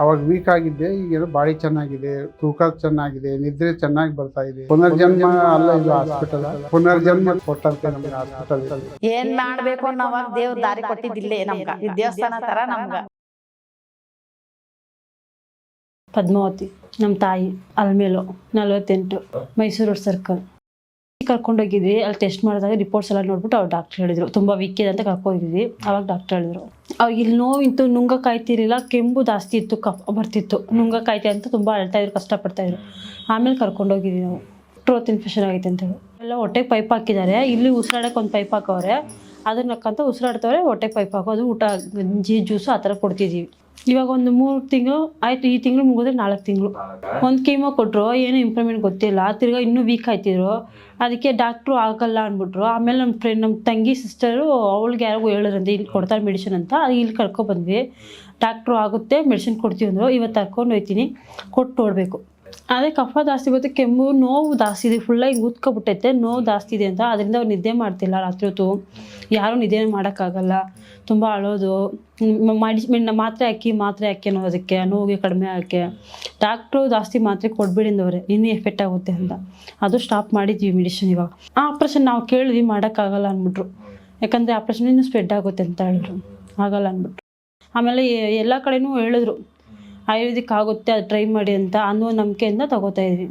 ಅವಾಗ ವೀಕ್ ಆಗಿದ್ದೆ ಈಗ ಬಾಡಿ ಚೆನ್ನಾಗಿದೆ ತೂಕ ಚೆನ್ನಾಗಿದೆ ನಿದ್ರೆ ಚೆನ್ನಾಗಿ ಬರ್ತಾ ಇದೆ. ಪುನರ್ಜನ್ಮ ಅಲ್ಲ ಇದು ಹಾಸ್ಪಿಟಲ್ ಪುನರ್ಜನ್ಮ ಕೊಟ್ಟಂತೆ ನಮಗೆ ಹಾಸ್ಪಿಟಲ್ ಏನ್ ಮಾಡ್ಬೇಕು ಅನ್ನೋವಾಗ ದೇವ್ರ ದಾರಿ ಕೊಟ್ಟಿದ್ದಿಲ್ಲೇ ನಮ್ಗ. ಈ ದೇವಸ್ಥಾನ ತರ ನಮ್ಗ. ಪದ್ಮಾವತಿ ನಮ್ಮ ತಾಯಿ ಅಲ್ಮೇಲು ನಲ್ವತ್ತೆಂಟು ಮೈಸೂರು ಸರ್ಕಲ್. ಕರ್ಕೊಂಡೋಗಿದ್ವಿ, ಅಲ್ಲಿ ಟೆಸ್ಟ್ ಮಾಡಿದಾಗ ರಿಪೋರ್ಟ್ಸ್ ಎಲ್ಲ ನೋಡ್ಬಿಟ್ಟು ಅವ್ರು ಡಾಕ್ಟರ್ ಹೇಳಿದ್ರು. ತುಂಬ ವೀಕ್ ಇದೆ ಅಂತ ಕರ್ಕೊಂಡಿದ್ವಿ ಅವಾಗ ಡಾಕ್ಟರ್ ಹೇಳಿದ್ರು. ಅವಾಗ ಇಲ್ಲಿ ನೋವಿಂತು, ನುಂಗ ಕಾಯ್ತಿರ್ಲಿಲ್ಲ, ಕೆಮ್ಮು ಜಾಸ್ತಿ ಇತ್ತು, ಕಫ ಬರ್ತಿತ್ತು. ನುಂಗ ಕಾಯ್ತಿ ಅಂತ ತುಂಬ ಅಳ್ತಾ ಇದ್ರು, ಕಷ್ಟಪಡ್ತಾ ಇದ್ರು. ಆಮೇಲೆ ಕರ್ಕೊಂಡೋಗಿದ್ವಿ ನಾವು. ಟ್ರೋತ್ ಇನ್ಫೆಕ್ಷನ್ ಆಗೈತೆ ಅಂತ ಹೇಳಿ. ಎಲ್ಲ ಹೊಟ್ಟೆಗೆ ಪೈಪ್ ಹಾಕಿದ್ದಾರೆ. ಇಲ್ಲಿ ಉಸಿರಾಡಕ್ಕೆ ಒಂದು ಪೈಪ್ ಹಾಕವ್ರೆ. ಅದನ್ನ ಹಾಕಂತ ಉಸಿರಾಡ್ತವ್ರೆ, ಹೊಟ್ಟೆಗೆ ಪೈಪ್ ಹಾಕೋದು ಊಟ ಗಂಜಿ ಜ್ಯೂಸು ಆ ಥರ ಕೊಡ್ತಿದ್ದೀವಿ ಇವಾಗ ಒಂದು ಮೂರು ತಿಂಗಳು ಆಯ್ತು ಈ ತಿಂಗಳು ಮುಗಿದ್ರೆ ನಾಲ್ಕು ತಿಂಗಳು. ಒಂದು ಕೀಮೋ ಕೊಟ್ಟರು ಏನೂ ಇಂಪ್ರೂವ್ಮೆಂಟ್ ಗೊತ್ತಿಲ್ಲ. ತಿರ್ಗಾ ಇನ್ನೂ ವೀಕ್ ಆಯ್ತಿದ್ರು. ಅದಕ್ಕೆ ಡಾಕ್ಟ್ರು ಆಗಲ್ಲ ಅಂದ್ಬಿಟ್ರು. ಆಮೇಲೆ ನಮ್ಮ ಫ್ರೆಂಡ್ ನಮ್ಮ ತಂಗಿ ಸಿಸ್ಟರು ಅವಳಿಗೆ ಯಾರಿಗೂ ಹೇಳಿದ್ರಂತೆ ಇಲ್ಲಿ ಕೊಡ್ತಾರೆ ಮೆಡಿಸಿನ್ ಅಂತ. ಅದು ಇಲ್ಲಿ ಕರ್ಕೊಬಂದ್ವಿ. ಡಾಕ್ಟ್ರು ಆಗುತ್ತೆ ಮೆಡಿಸಿನ್ ಕೊಡ್ತೀವಿ ಅಂದರು. ಇವತ್ತು ಕರ್ಕೊಂಡು ಹೋಗ್ತೀನಿ ಕೊಟ್ಟು ನೋಡಬೇಕು. ಅದೇ ಕಫ ಜಾಸ್ತಿ ಬರುತ್ತೆ, ಕೆಮ್ಮು, ನೋವು ಜಾಸ್ತಿ ಇದೆ ಫುಲ್ಲಾಗಿ ಊದ್ಕೊಬಿಟ್ಟೈತೆ, ನೋವು ಜಾಸ್ತಿ ಇದೆ ಅಂತ. ಅದರಿಂದ ಅವ್ರು ನಿದ್ದೆ ಮಾಡ್ತಿಲ್ಲ ರಾತ್ರಿ ಹೊತ್ತು. ಯಾರೂ ನಿದ್ದೆ ಮಾಡೋಕ್ಕಾಗಲ್ಲ. ತುಂಬ ಅಳೋದು. ಮೆಡಿಸಿನ್ ಮಾತ್ರೆ ಹಾಕಿ ಮಾತ್ರೆ ಹಾಕಿ ಅನ್ನೋದಕ್ಕೆ, ನೋವಿಗೆ ಕಡಿಮೆ ಹಾಕಿ ಡಾಕ್ಟ್ರು ಜಾಸ್ತಿ ಮಾತ್ರೆ ಕೊಡ್ಬೇಡಿ ಅಂದವ್ರೆ ಇನ್ನೂ ಎಫೆಕ್ಟ್ ಆಗುತ್ತೆ ಅಂತ. ಅದು ಸ್ಟಾಪ್ ಮಾಡಿದ್ವಿ ಮೆಡಿಸಿನ್ ಇವಾಗ. ಆ ಆಪ್ರೇಷನ್ ನಾವು ಕೇಳಿದ್ವಿ, ಮಾಡೋಕ್ಕಾಗಲ್ಲ ಅಂದ್ಬಿಟ್ರು. ಯಾಕಂದರೆ ಆಪ್ರೇಷನ್ ಇನ್ನೂ ಸ್ಪ್ರೆಡ್ ಆಗುತ್ತೆ ಅಂತ ಹೇಳಿದ್ರು. ಆಗಲ್ಲ ಅಂದ್ಬಿಟ್ರು. ಆಮೇಲೆ ಎಲ್ಲ ಕಡೆನೂ ಹೇಳಿದ್ರು. ಆಯುರ್ವೇದಿಕ್ ಆಗುತ್ತೆ ಅದು ಟ್ರೈ ಮಾಡಿ ಅಂತ ಅನ್ನೋ ನಂಬಿಕೆಯಿಂದ ತಗೋತಾ ಇದ್ವಿ